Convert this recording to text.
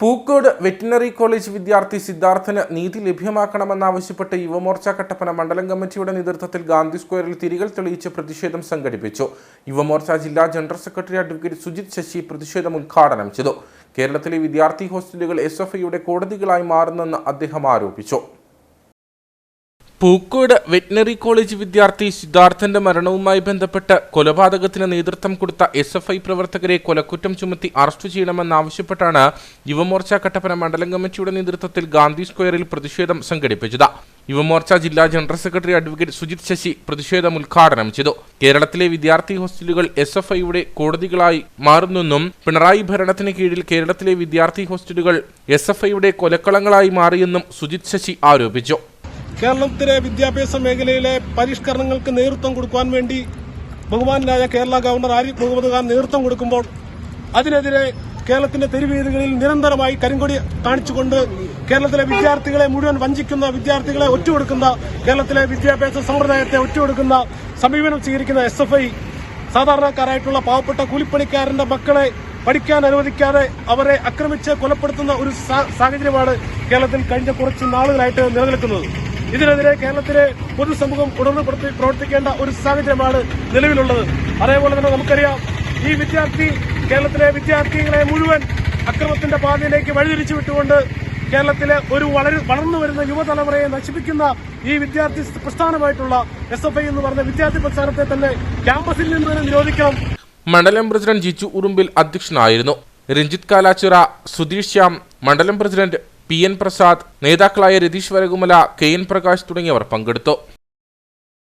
Pookode veterinary college വിദ്യാർത്ഥി സിദ്ധാർത്ഥന് നീതി ലഭ്യമാക്കണമെന്നാവശ്യപ്പെട്ട് യുവമോർച്ച കട്ടപ്പന മണ്ഡലം കമ്മിറ്റിയുടെ നേതൃത്വത്തിൽ ഗാന്ധി സ്ക്വയറിൽ തിരികൾ തെളിയിച്ച് പ്രതിഷേധം സംഘടിപ്പിച്ചു. യുവമോർച്ച ജില്ലാ general secretary advocate Sujith Sasi പ്രതിഷേധം ഉദ്ഘാടനം ചെയ്തു. കേരളത്തിലെ വിദ്യാർത്ഥി ഹോസ്റ്റലുകൾ എസ് കോടതികളായി മാറുന്നെന്ന് അദ്ദേഹം ആരോപിച്ചു. പൂക്കോട് വെറ്റിനറി കോളേജ് വിദ്യാർത്ഥി സിദ്ധാർത്ഥന്റെ മരണവുമായി ബന്ധപ്പെട്ട് കൊലപാതകത്തിന് നേതൃത്വം കൊടുത്ത എസ് എഫ് ഐ പ്രവർത്തകരെ കൊലക്കുറ്റം ചുമത്തി അറസ്റ്റ് ചെയ്യണമെന്നാവശ്യപ്പെട്ടാണ് യുവമോർച്ച കട്ടപ്പന മണ്ഡലം കമ്മിറ്റിയുടെ നേതൃത്വത്തിൽ ഗാന്ധി സ്ക്വയറിൽ പ്രതിഷേധം സംഘടിപ്പിച്ചത്. യുവമോർച്ച ജില്ലാ general secretary advocate Sujith Sasi പ്രതിഷേധം ഉദ്ഘാടനം ചെയ്തു. കേരളത്തിലെ വിദ്യാർത്ഥി ഹോസ്റ്റലുകൾ എസ് എഫ് ഐയുടെ കോടതികളായി മാറുന്നെന്നും പിണറായി ഭരണത്തിന് കീഴിൽ കേരളത്തിലെ വിദ്യാർത്ഥി ഹോസ്റ്റലുകൾ എസ് എഫ് ഐയുടെ കൊലക്കളങ്ങളായി മാറിയെന്നും സുജിത് ശശി ആരോപിച്ചു. കേരളത്തിലെ വിദ്യാഭ്യാസ മേഖലയിലെ പരിഷ്കരണങ്ങൾക്ക് നേതൃത്വം കൊടുക്കുവാൻ വേണ്ടി ബഹുമാനായ കേരള ഗവർണർ ആരിഫ് മുഹമ്മദ് ഖാൻ നേതൃത്വം കൊടുക്കുമ്പോൾ അതിനെതിരെ കേരളത്തിന്റെ തെരുവീതികളിൽ നിരന്തരമായി കരിങ്കൊടി കാണിച്ചുകൊണ്ട് കേരളത്തിലെ വിദ്യാർത്ഥികളെ മുഴുവൻ വഞ്ചിക്കുന്ന വിദ്യാർത്ഥികളെ ഒറ്റുകൊടുക്കുന്ന കേരളത്തിലെ വിദ്യാഭ്യാസ സമ്പ്രദായത്തെ ഒറ്റുകൊടുക്കുന്ന സമീപനം സ്വീകരിക്കുന്ന എസ് എഫ് ഐ സാധാരണക്കാരായിട്ടുള്ള പാവപ്പെട്ട കൂലിപ്പണിക്കാരന്റെ മക്കളെ പഠിക്കാൻ അനുവദിക്കാതെ അവരെ ആക്രമിച്ച് കൊലപ്പെടുത്തുന്ന ഒരു സാഹചര്യമാണ് കേരളത്തിൽ കഴിഞ്ഞ കുറച്ച് നാളുകളായിട്ട് നിലനിൽക്കുന്നത്. ഇതിനെതിരെ കേരളത്തിലെ പൊതുസമൂഹം ഉണർന്നു പ്രവർത്തി- പ്രവർത്തിക്കേണ്ട ഒരു സാഹചര്യമാണ് നിലവിലുള്ളത്. അതേപോലെ തന്നെ നമുക്കറിയാം ഈ വിദ്യാർത്ഥി കേരളത്തിലെ വിദ്യാർത്ഥികളെ മുഴുവൻ അക്രമത്തിന്റെ പാതയിലേക്ക് വഴിതിരിച്ചു വിട്ടുകൊണ്ട് കേരളത്തിലെ ഒരു വളരെ വളർന്നു വരുന്ന യുവതലമുറയെ നശിപ്പിക്കുന്ന ഈ വിദ്യാർത്ഥി പ്രസ്ഥാനമായിട്ടുള്ള എസ് എഫ് ഐ എന്ന് പറഞ്ഞ വിദ്യാർത്ഥി പ്രസ്ഥാനത്തെ തന്നെ ക്യാമ്പസിൽ നിന്ന് തന്നെ നിരോധിക്കണം മണ്ഡലം പ്രസിഡന്റ് ജിജു ഉറുമ്പിൽ അധ്യക്ഷനായിരുന്നു. രഞ്ജിത്ത് കാലാച്ചിറ സുധീഷ് ശ്യാം മണ്ഡലം പ്രസിഡന്റ് പി എൻ പ്രസാദ് നേതാക്കളായ രതീഷ് വരകുമല കെ എൻ പ്രകാശ് തുടങ്ങിയവർ പങ്കെടുത്തു.